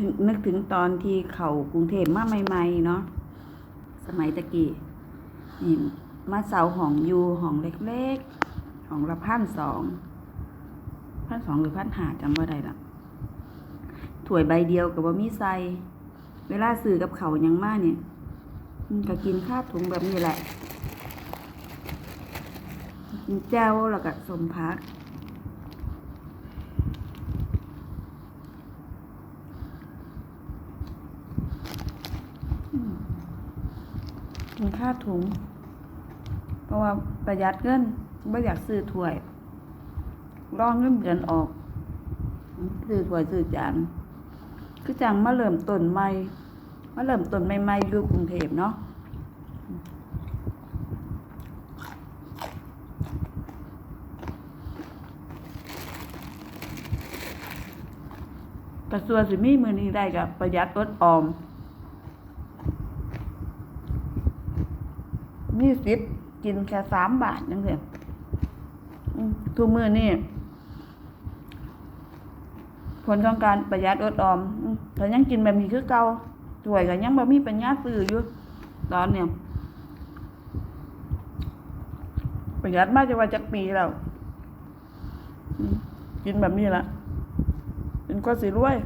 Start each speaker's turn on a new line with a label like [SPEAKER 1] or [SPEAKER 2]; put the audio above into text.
[SPEAKER 1] ถึงนึกถึงตอนที่เขากรุงเทพมาใหม่ๆเนาะสมัยตะกี้นี่มาเสาห้องยู่ห้องเล็กๆห้องละพันสองพันสองหรือพันหาจำว่าได้ละถ้วยใบเดียวกับว่ามีใส่เวลาซื้อกับเขายังมากเนี่ยก็กินข้าวถุงแบบนี้แหละกินแจ้วแล้วก็สมพัก กินข้าวถุง เพราะว่าประหยัดเงินไม่อยากซื้อถ้วยรองเงินเดือนออก ซื้อถ้วยซื้อจานคือจังมาเริ่มต้นใหม่มาเริ่มต้นใหม่ๆอยู่กรุงเทพเนาะกระทรวงสิมีมือนี้ได้กับประหยัดลดออม นี่สิบกินแค่สามบาทนั่นเองทุกมือนี่ ผลของการประหยัดอดออมอืมแต่ยังกินแบบนี้คือเก่าถ้วยก็ยังบ่มีปัญญาซื้ออยู่ตอนเนี่ย ประหยัดมากจะว่าจักปีแล้วกินแบบนี้ละเป็นก็สิรวย